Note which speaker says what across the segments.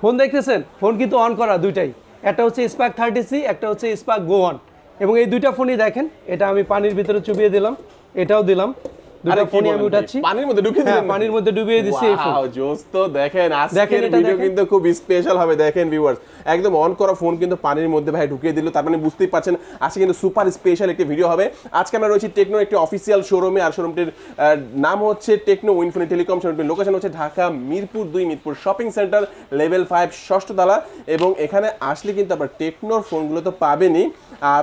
Speaker 1: Phone দেখতেছেন phone কিন্তু on করা দুইটাই একটা হচ্ছে স্পার্ক থার্টি সি একটা হচ্ছে স্পার্ক গো অন এবং এই দুইটা ফোনই দেখেন এটা আমি পানির ভিতরে চুবিয়ে দিলাম এটাও দিলাম
Speaker 2: দুটো ফোনই আমি উঠাচ্ছি
Speaker 1: পানির মধ্যে ঢুকিয়ে হ্যাঁ, দিলাম পানির মধ্যে ডুবিয়ে দিছি
Speaker 2: এই ফোন তো দেখেন আজকের ভিডিও কিন্তু খুব স্পেশাল হবে দেখেন ভিউয়ার্স একদম অন করা ফোন কিন্তু পানির মধ্যে ভাই ঢুকিয়ে দিল তার মানে বুঝতেই পারছেন আজকে কিন্তু সুপার স্পেশাল একটি ভিডিও হবে আজকে আমরা রয়েছি টেকনো একটি অফিসিয়াল শোরুমে আর শোরুমটির নাম হচ্ছে টেকনো উইনফোনি টেলিকম শোরুমটির লোকেশন হচ্ছে ঢাকা মিরপুর দুই Mirpur shopping centre level five ষষ্ঠতলা এবং এখানে আসলে কিন্তু আবার টেকনোর ফোনগুলো তো পাবেনই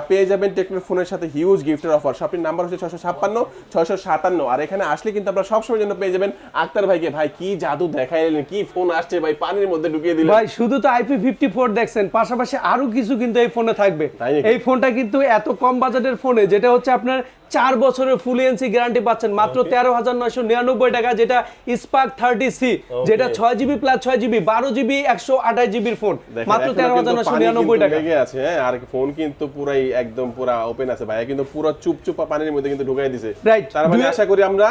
Speaker 2: পেয়ে যাবেন টেকনোর ফোনের সাথে হিউজ গিফটের অফার শপিং নাম্বার হচ্ছে ছশো ছাপ্পান্ন ছশো সাতান্ন আর এখানে আসলে কিন্তু আপনারা সবসময় জন্য পেয়ে যাবেন আক্তার ভাইকে ভাই কি জাদু দেখাইলেন কি ফোন আসছে ভাই পানির মধ্যে ঢুকিয়ে দিলেন
Speaker 1: ভাই শুধু তো আইপি ফিফটি ফোর দেখছেন পাশাপাশি আরো কিছু কিন্তু এই ফোনে থাকবে এই ফোনটা কিন্তু এত কম বাজেটের ফোনে যেটা হচ্ছে আপনার চার বছরের ফুল এনসি গ্যারান্টি পাচ্ছেন মাত্র তেরো হাজার নয়শো নিরানব্বই টাকা যেটা স্পার্ক থার্টি সি যেটা ছয় জিবি প্লাস ছয় জিবি বারো জিবি একশো আঠাশ জিবির হ্যাঁ, মানে
Speaker 2: ফোন আচ্ছা, মাত্র তেরো হাজার নয়শো নিরানব্বই টাকা আছে আর ফোন কিন্তু পুরাই একদম পুরা ওপেন আছে ভাইয়া কিন্তু পুরো চুপ পানির মধ্যে কিন্তু ঢুকাই দিছে রাইট তার মানে আশা করি আমরা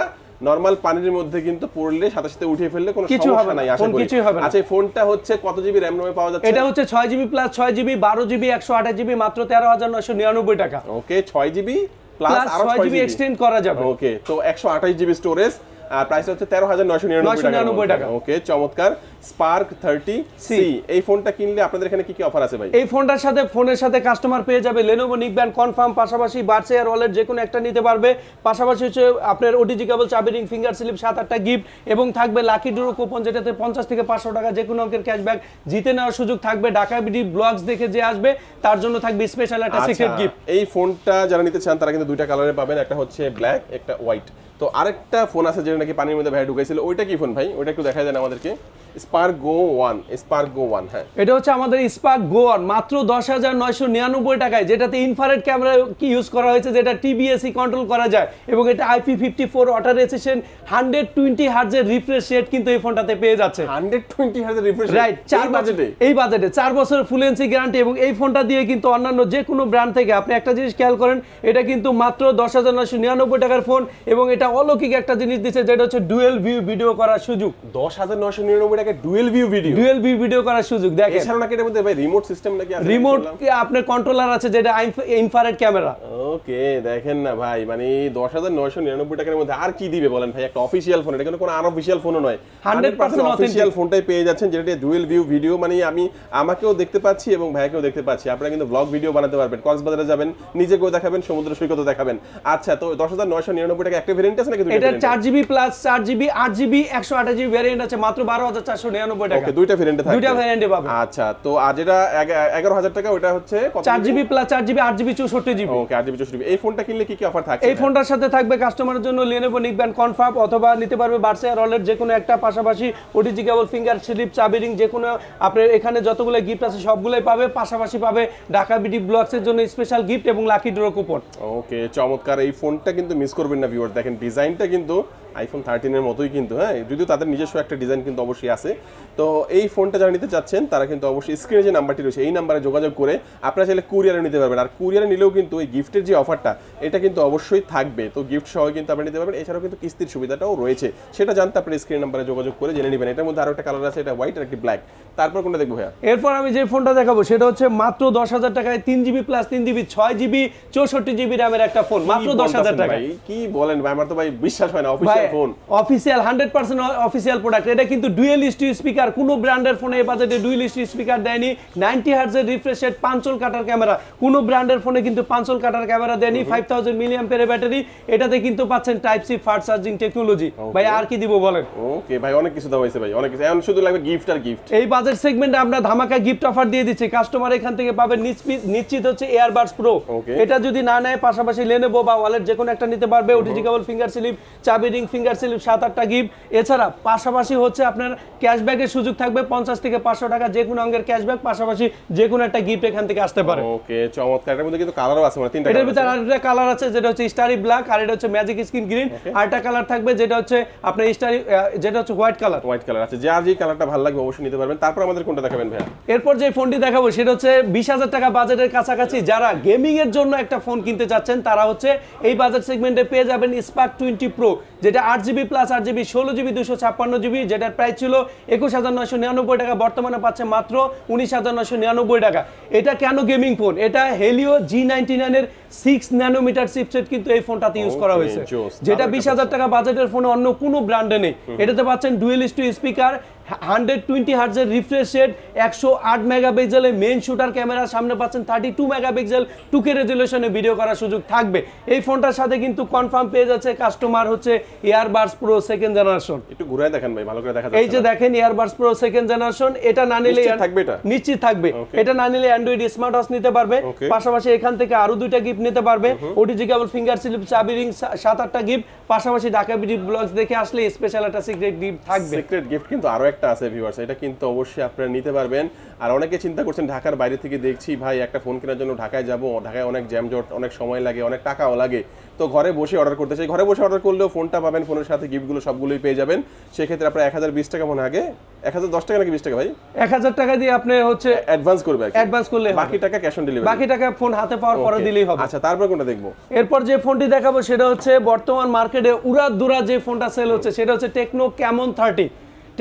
Speaker 2: নরমাল পানির মধ্যে কিন্তু পড়লে সাথে সাথে উঠিয়ে ফেললে কোনো কিছু হবে না ফোন কিছু হবে না আচ্ছা ফোনটা হচ্ছে কত জিবি র‍্যাম রমে পাওয়া যাচ্ছে
Speaker 1: এটা হচ্ছে 6 GB plus 6 GB 12 GB 128 GB মাত্র 13999 টাকা
Speaker 2: ওকে 6 জিবি প্লাস আরো
Speaker 1: 6 জিবি এক্সটেন্ড করা যাবে
Speaker 2: ওকে তো 128 জিবি স্টোরেজ আর প্রাইস হচ্ছে 13999 টাকা ওকে চমৎকার স্পার্ক থার্টি সি এই ফোনটা কিনলে আপনাদের এখানে কি কি অফার আছে ভাই
Speaker 1: এই ফোনটার সাথে ফোনের সাথে কাস্টমার পেয়ে যাবে লেনোভো নিক ব্যান্ড কনফার্ম পাশাপাশি বার্স এয়ার ওয়ালেট যে কোনো একটা নিতে পারবে পাশাপাশি হচ্ছে আপনার ওটিজি কেবল চাবি রিং ফিঙ্গার স্লিপ সাত আটটা গিফট এবং থাকবে লাকি ডুরো কুপন যেটাতে পঞ্চাশ থেকে পাঁচশো টাকা যে কোনো অঙ্কের ক্যাশব্যাক জিতে নেওয়ার সুযোগ থাকবে ঢাকা বিডি ব্লগস দেখে যে আসবে তার জন্য থাকবে স্পেশাল একটা সিক্রেট আচ্ছা, গিফট
Speaker 2: এই ফোনটা যারা নিতে চান তারা কিন্তু দুইটা কালারে পাবেন একটা হচ্ছে ব্ল্যাক একটা হোয়াইট তো আরেকটা ফোন আছে যেটা নাকি পানির মধ্যে ভাই ঢুকাইছিল ওইটা কি ফোন ভাই ওইটা একটু দেখা দেন আমাদেরকে Spark Go one Spark Go one হ্যাঁ
Speaker 1: এটা হচ্ছে আমাদের স্পার্ক গো ওয়ান মাত্র দশ হাজার নয়শো নিরানব্বই টাকায় যেটাতে ইনফারেড ক্যামেরা কি ইউজ করা হয়েছে যেটা টিবিএসি কন্ট্রোল e করা যায় এবং এটা IP fifty four water resistant hundred twenty হার্জের রিফ্রেশ রেট কিন্তু এই ফোনটাতে পেয়ে যাচ্ছে
Speaker 2: হান্ড্রেড টোয়েন্টি হার্জের রিফ্রেশ
Speaker 1: রাইট চার বাজেটে এই বাজেটে চার বছরের ফুলেন্সি গ্যারান্টি এবং এই ফোনটা দিয়ে কিন্তু অন্যান্য যে কোনো ব্র্যান্ড থেকে আপনি একটা জিনিস খেয়াল করেন এটা কিন্তু মাত্র দশ হাজার নয়শো নিরানব্বই টাকার ফোন এবং এটা অলৌকিক একটা জিনিস দিচ্ছে যেটা হচ্ছে ডুয়েল ভিউ ভিডিও করার সুযোগ
Speaker 2: দশ হাজার নয়শো নিরানব্বই টাকা dual view video
Speaker 1: dual view video করার সুযোগ দেখেন
Speaker 2: এছাড়া নাকি ভাই রিমোট সিস্টেম নাকি
Speaker 1: রিমোট আপনার কন্ট্রোলার আছে যেটা ইনফ্রারেড ক্যামেরা
Speaker 2: ওকে দেখেন না ভাই মানে দশ হাজার নয়শো নিরানব্বই টাকার মধ্যে আর কি দিবে বলেন ভাই একটা অফিসিয়াল ফোন এটা কিন্তু কোনো আর অফিসিয়াল ফোনও নয় হান্ড্রেড পার্সেন্ট অফিসিয়াল ফোনটাই পেয়ে যাচ্ছেন যেটা ডুয়েল ভিউ ভিডিও মানে আমি আমাকেও দেখতে পাচ্ছি এবং ভাইকেও দেখতে পাচ্ছি আপনারা কিন্তু ব্লগ ভিডিও বানাতে পারবেন কক্সবাজারে যাবেন নিজে গো দেখাবেন সমুদ্র সৈকত দেখাবেন আচ্ছা তো দশ হাজার নয়শো নিরানব্বই টাকা একটা ভেরিয়েন্ট আছে নাকি
Speaker 1: এটা প্লাস আছে মাত্র 12499 টাকা
Speaker 2: ওকে দুইটা থাকে
Speaker 1: দুইটা পাবেন
Speaker 2: আচ্ছা তো আর যেটা 11000 টাকা ওটা হচ্ছে
Speaker 1: প্লাস
Speaker 2: ওকে এই ফোনটা কিনলে কি কি অফার
Speaker 1: এই ফোনটার সাথে থাকবে কাস্টমারের জন্য কনফার্ম অথবা নিতে পারবে বার্সা যে কোনো একটা পাশাপাশি ওটিজি কেবল ফিঙ্গার স্লিপ চাবি রিং যে কোনো আপনার এখানে যতগুলো গিফট আছে সবগুলোই পাবে পাশাপাশি পাবে ঢাকা বিডি জন্য স্পেশাল গিফট এবং লাকি ড্র কুপন
Speaker 2: ওকে চমৎকার এই ফোনটা কিন্তু মিস করবেন না ভিউয়ার দেখেন ডিজাইনটা কিন্তু আইফোন থার্টিনের মতোই কিন্তু হ্যাঁ যদিও তাদের নিজস্ব একটা ডিজাইন কিন্তু অবশ্যই আছে তো এই ফোনটা যারা নিতে চাচ্ছেন তারা কিন্তু অবশ্যই স্ক্রিনে যে নাম্বারটি রয়েছে এই নাম্বারে যোগাযোগ করে আপনারা চাইলে কুরিয়ারে নিতে পারবেন আর কুরিয়ারে নিলেও কিন্তু এই গিফটের যে অফারটা এটা কিন্তু অবশ্যই থাকবে তো গিফট সহ কিন্তু আপনি নিতে পারবেন এছাড়াও কিন্তু কিস্তির সুবিধাটাও রয়েছে সেটা জানতে আপনি স্ক্রিন নাম্বারে যোগাযোগ করে জেনে নেবেন এটার মধ্যে আরও একটা কালার আছে এটা হোয়াইট আর একটি ব্ল্যাক তারপর কোনটা দেখবো ভাইয়া
Speaker 1: এরপর আমি যে ফোনটা দেখাবো সেটা হচ্ছে মাত্র দশ হাজার টাকায় তিন জিবি প্লাস তিন জিবি ছয় জিবি চৌষট্টি জিবি র্যামের একটা ফোন মাত্র দশ হাজার টাকায়
Speaker 2: কি বলেন ভাই আমার তো ভাই বিশ্বাস হয় না অফিসে ফোন
Speaker 1: অফিসিয়াল অফিসিয়াল প্রোডাক্ট এটা কিন্তু ডুয়েল স্টিল স্পিকার কোন ব্র্যান্ডের ফোনে এই বাজেটে ডুয়েল স্টিল স্পিকার দেয়নি রিফ্রেশ রেট পাঁচল কাটার ক্যামেরা কোন ব্র্যান্ডের ফোনে কিন্তু পাঁচল কাটার ক্যামেরা দেয়নি ব্যাটারি এটাতে কিন্তু পাচ্ছেন টাইপ সি চার্জিং টেকনোলজি ভাই আর কি দিব বলেন
Speaker 2: ওকে ভাই অনেক কিছু দাম ভাই অনেক কিছু এখন শুধু লাগবে গিফট আর গিফট
Speaker 1: এই বাজেট সেগমেন্টে আমরা ধামাকা গিফট অফার দিয়ে দিচ্ছি কাস্টমার এখান থেকে পাবেন নিশ্চিত হচ্ছে এয়ারবাডস প্রো এটা যদি না নেয় পাশাপাশি লেনেবো বা ওয়ালেট যে কোনো একটা নিতে পারবে ওটিজি কেবল ফিঙ্গার স্লিপ চাবি রিং ফিঙ্গার স্লিপ সাত আটটা গিফট এছাড়া পাশাপাশি হচ্ছে আপনার ক্যাশব্যাকের সুযোগ থাকবে পঞ্চাশ থেকে পাঁচশো টাকা যে কোনো অঙ্গের ক্যাশব্যাক পাশাপাশি যে কোনো একটা গিফট এখান থেকে আসতে পারে
Speaker 2: ওকে চমৎকার এটার মধ্যে কিন্তু কালারও আছে মানে
Speaker 1: এটার ভিতরে আরেকটা কালার আছে যেটা হচ্ছে স্টারি ব্ল্যাক আর এটা হচ্ছে ম্যাজিক স্কিন গ্রিন আর একটা কালার থাকবে যেটা হচ্ছে আপনার স্টারি যেটা হচ্ছে হোয়াইট কালার
Speaker 2: হোয়াইট কালার আছে যার যে কালারটা ভালো লাগবে অবশ্যই নিতে পারবেন তারপর আমাদের কোনটা দেখাবেন
Speaker 1: এরপর যে ফোনটি দেখাবো সেটা হচ্ছে বিশ হাজার টাকা বাজেটের কাছাকাছি যারা গেমিং এর জন্য একটা ফোন কিনতে চাচ্ছেন তারা হচ্ছে এই বাজেট সেগমেন্টে পেয়ে যাবেন স্পার্ক টোয়েন্টি প্রো যেটা আট জিবি প্লাস আট জিবি ষোলো জিবি দুশো ছাপ্পান্ন জিবি যেটার প্রাইস ছিল একুশ হাজার নয়শো নিরানব্বই টাকা বর্তমানে পাচ্ছে মাত্র উনিশ হাজার নয়শো নিরানব্বই টাকা এটা কেন গেমিং ফোন এটা হেলিও জি নাইনটি নাইনের সিক্স ন্যানোমিটার চিপসেট কিন্তু এই ফোনটাতে ইউজ করা হয়েছে যেটা বিশ হাজার টাকা বাজেটের ফোনে অন্য কোনো ব্র্যান্ডে নেই এটাতে পাচ্ছেন dual stereo speaker hundred twenty হার্জের রিফ্রেশ রেট একশো আট মেগাপিক্সেলে মেন শুটার ক্যামেরা সামনে পাচ্ছেন থার্টি টু মেগাপিক্সেল টুকে রেজুলেশনে ভিডিও করার সুযোগ থাকবে এই ফোনটার সাথে কিন্তু কনফার্ম পেয়ে যাচ্ছে কাস্টমার হচ্ছে এয়ারবাস প্রো সেকেন্ড জেনারেশন
Speaker 2: একটু ঘুরে দেখেন ভাই ভালো করে দেখা
Speaker 1: এই যে দেখেন এয়ারবাস প্রো সেকেন্ড জেনারেশন এটা না নিলে থাকবে এটা নিশ্চিত থাকবে এটা না নিলে অ্যান্ড্রয়েড স্মার্ট ওয়াচ নিতে পারবে পাশাপাশি এখান থেকে আরো দুইটা গিফট নিতে পারবে ওটিজি কেবল ফিঙ্গার স্লিপ চাবি রিং সাত আটটা গিফট পাশাপাশি ঢাকা বিডি ব্লগস দেখে আসলে স্পেশাল একটা সিক্রেট গিফট থাকবে
Speaker 2: সিক্রেট গিফট কিন্তু আরো একটা একটা আছে ভিউয়ার্স এটা কিন্তু অবশ্যই আপনারা নিতে পারবেন আর অনেকে চিন্তা করছেন ঢাকার বাইরে থেকে দেখছি ভাই একটা ফোন কেনার জন্য ঢাকায় যাব ঢাকায় অনেক জ্যামজট অনেক সময় লাগে অনেক টাকাও লাগে তো ঘরে বসে অর্ডার করতে চাই ঘরে বসে অর্ডার করলেও ফোনটা পাবেন ফোনের সাথে গিফটগুলো সবগুলোই পেয়ে যাবেন সেক্ষেত্রে আপনার এক হাজার বিশ টাকা মনে আগে এক হাজার দশ টাকা নাকি বিশ টাকা ভাই
Speaker 1: এক হাজার টাকা দিয়ে আপনি হচ্ছে অ্যাডভান্স করবে অ্যাডভান্স করলে
Speaker 2: বাকি টাকা ক্যাশ অন ডেলিভারি
Speaker 1: বাকি টাকা ফোন হাতে পাওয়ার পরে দিলেই হবে
Speaker 2: আচ্ছা তারপর কোনটা দেখবো
Speaker 1: এরপর যে ফোনটি দেখাবো সেটা হচ্ছে বর্তমান মার্কেটে উড়া দুরা যে ফোনটা সেল হচ্ছে সেটা হচ্ছে Tecno Camon thirty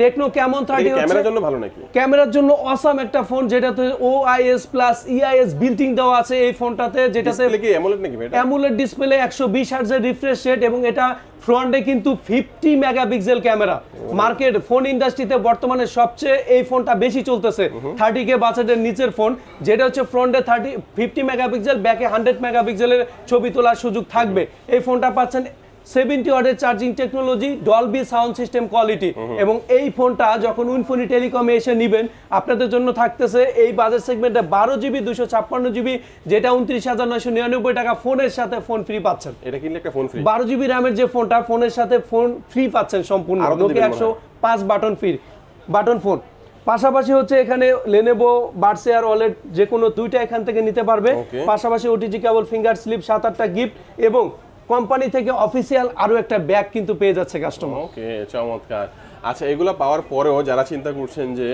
Speaker 1: Tecno Camon thirty
Speaker 2: ক্যামেরার জন্য ভালো নাকি
Speaker 1: ক্যামেরার জন্য অসাম একটা ফোন যেটাতে এস প্লাস ইআইএস বিল্টিং দেওয়া আছে এই ফোনটাতে
Speaker 2: যেটাতে কি অ্যামোলেড নাকি ভাই
Speaker 1: অ্যামোলেড ডিসপ্লে 120 হার্জের রিফ্রেশ রেট এবং এটা ফ্রন্টে কিন্তু 50 মেগাপিক্সেল ক্যামেরা মার্কেট ফোন ইন্ডাস্ট্রিতে বর্তমানে সবচেয়ে এই ফোনটা বেশি চলতেছে থার্টি কে বাজেটের নিচের ফোন যেটা হচ্ছে ফ্রন্টে 30 50 মেগাপিক্সেল ব্যাকে 100 মেগাপিক্সেলের ছবি তোলার সুযোগ থাকবে এই ফোনটা পাচ্ছেন সেভেন্টি ওয়ার্ডের charging technology Dolby sound system quality এবং এই ফোনটা যখন উইনফোনি টেলিকমে এসে নেবেন আপনাদের জন্য থাকতেছে এই বাজার সেগমেন্টে বারো জিবি দুশো ছাপ্পান্ন জিবি যেটা উনত্রিশ হাজার নয়শো নিরানব্বই টাকা ফোনের সাথে ফোন ফ্রি পাচ্ছেন
Speaker 2: এটা কিনলে একটা ফোন ফ্রি
Speaker 1: বারো জিবি র্যামের যে ফোনটা ফোনের সাথে ফোন ফ্রি পাচ্ছেন সম্পূর্ণ একশো পাঁচ বাটন ফ্রি বাটন ফোন পাশাপাশি হচ্ছে এখানে লেনেবো বার্সে আর ওয়ালেট যে কোনো দুইটা এখান থেকে নিতে পারবে পাশাপাশি ওটিজি কেবল ফিঙ্গার স্লিপ সাত আটটা গিফট এবং কোম্পানি থেকে অফিসিয়াল আরো একটা ব্যাগ কিন্তু পেয়ে যাচ্ছে কাস্টমার
Speaker 2: ওকে চমৎকার আচ্ছা এগুলো পাওয়ার পরেও যারা চিন্তা করছেন যে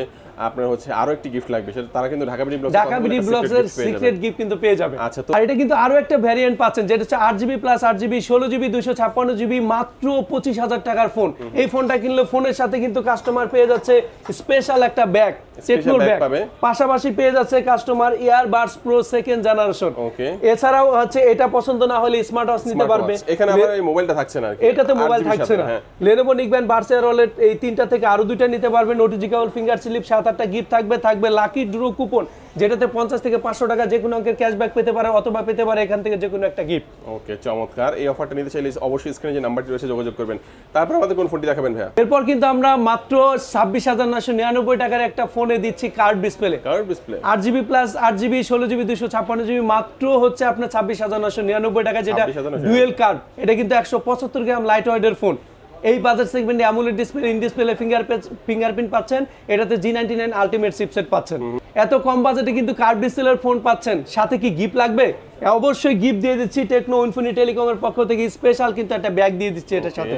Speaker 2: আপনার হচ্ছে আরো একটি গিফট লাগবে সেটা তারা কিন্তু Dhaka BD blogs
Speaker 1: Dhaka BD blogs এর সিক্রেট গিফট কিন্তু পেয়ে যাবে আচ্ছা তো আর এটা কিন্তু আরো একটা ভ্যারিয়েন্ট পাচ্ছেন যেটা হচ্ছে 8GB plus 8GB 16GB 256GB মাত্র 25000 টাকার ফোন এই ফোনটা কিনলে ফোনের সাথে কিন্তু কাস্টমার পেয়ে যাচ্ছে স্পেশাল একটা ব্যাগ টেকনোর ব্যাগ পাবে পাশাপাশি পেয়ে যাচ্ছে customer earbuds pro second generation okay এছাড়াও হচ্ছে এটা পছন্দ না হলে স্মার্ট ওয়াচ নিতে পারবে
Speaker 2: এখানে আবার এই মোবাইলটা থাকছে না আর
Speaker 1: এটাতে মোবাইল থাকছে না হ্যাঁ। Lenovo Nickband Barcer OLED এই তিনটা থেকে আরো দুইটা নিতে পারবে নোটিফিকেশন ফিঙ্গার স্লিপ সাথে আটটা গিফট থাকবে থাকবে লাকি ড্রো কুপন যেটাতে পঞ্চাশ থেকে পাঁচশো টাকা যে কোনো অঙ্কের ক্যাশব্যাক পেতে পারে অথবা পেতে পারে এখান থেকে যে কোনো একটা গিফট
Speaker 2: ওকে চমৎকার এই অফারটা নিতে চাইলে অবশ্যই স্ক্রিনে যে নাম্বারটি রয়েছে যোগাযোগ করবেন তারপর আমাদের কোন ফোনটি দেখাবেন ভাই
Speaker 1: এরপর কিন্তু আমরা মাত্র ছাব্বিশ হাজার নশো নিরানব্বই টাকার একটা ফোনে দিচ্ছি কার্ড ডিসপ্লে কার্ড ডিসপ্লে আট জিবি প্লাস আট জিবি ষোলো জিবি দুশো ছাপ্পান্ন জিবি মাত্র হচ্ছে আপনার ছাব্বিশ হাজার নশো নিরানব্বই টাকা যেটা ডুয়েল কার্ড এটা কিন্তু একশো পঁচাত্তর গ্রাম লাইট ওয়েটের ফোন এই বাজার সেগমেন্টে AMOLED display in display finger fingerprint পাচ্ছেন এটাতে G ninety nine ultimate chipset পাচ্ছেন এত কম বাজেটে কিন্তু কার্ড ডিসপ্লের ফোন পাচ্ছেন সাথে কি গিফট লাগবে অবশ্যই গিফট দিয়ে দিচ্ছি টেকনো ইনফিনি টেলিকমের পক্ষ থেকে স্পেশাল কিন্তু একটা ব্যাগ দিয়ে দিচ্ছি এটার সাথে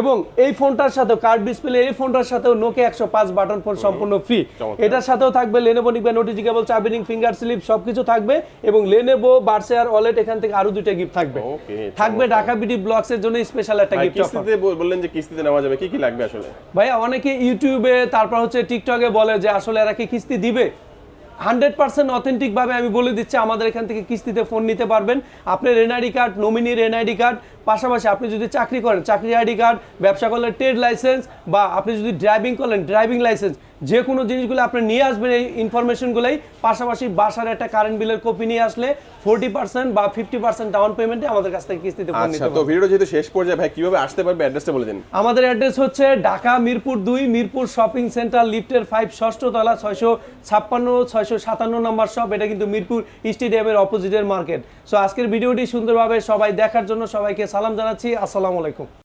Speaker 1: এবং এই ফোনটার সাথে কার্ড ডিসপ্লে এই ফোনটার সাথে নোকে একশো পাঁচ বাটন ফোন সম্পূর্ণ ফ্রি এটার সাথেও থাকবে লেনেবো নিকবে নোটিজিকেবল চাবিনিং ফিঙ্গার স্লিপ সবকিছু থাকবে এবং লেনেবো বার্সেয়ার ওয়ালেট এখান থেকে আরো দুইটা গিফট থাকবে থাকবে ঢাকা বিডি ব্লগস এর জন্য স্পেশাল একটা গিফট
Speaker 2: কিস্তিতে বললেন যে কিস্তিতে নেওয়া যাবে কি কি লাগবে আসলে
Speaker 1: ভাই অনেকে ইউটিউবে তারপর হচ্ছে টিকটকে বলে যে আসলে এরা কি কিস্তি দিবে হান্ড্রেড পার্সেন্ট অথেন্টিকভাবে আমি বলে দিচ্ছি আমাদের এখান থেকে কিস্তিতে ফোন নিতে পারবেন আপনার এনআইডি কার্ড নমিনির এনআইডি কার্ড পাশাপাশি আপনি যদি চাকরি করেন চাকরি আইডি কার্ড ব্যবসা করলে ট্রেড লাইসেন্স বা আপনি যদি ড্রাইভিং করেন ড্রাইভিং লাইসেন্স যে কোনো জিনিসগুলো আপনি নিয়ে আসবেন এই ইনফরমেশনগুলোই পাশাপাশি বাসার একটা কারেন্ট বিলের কপি নিয়ে আসলে ফোরটি পার্সেন্ট বা ফিফটি পার্সেন্ট ডাউন পেমেন্টে আমাদের কাছ থেকে কিস্তিতে
Speaker 2: আচ্ছা, তো ভিডিও যেহেতু শেষ পর্যায়ে ভাই কীভাবে আসতে পারবে অ্যাড্রেসটা বলে দিন
Speaker 1: আমাদের অ্যাড্রেস হচ্ছে ঢাকা মিরপুর দুই মিরপুর শপিং সেন্টার লিফটের ফাইভ ষষ্ঠ তলা ছয়শো ছাপ্পান্ন ছয়শো সাতান্ন নম্বর শপ এটা কিন্তু মিরপুর স্টেডিয়ামের অপোজিটের মার্কেট সো আজকের ভিডিওটি সুন্দরভাবে সবাই দেখার জন্য সবাইকে সালাম জানাচ্ছি আসসালামু আলাইকুম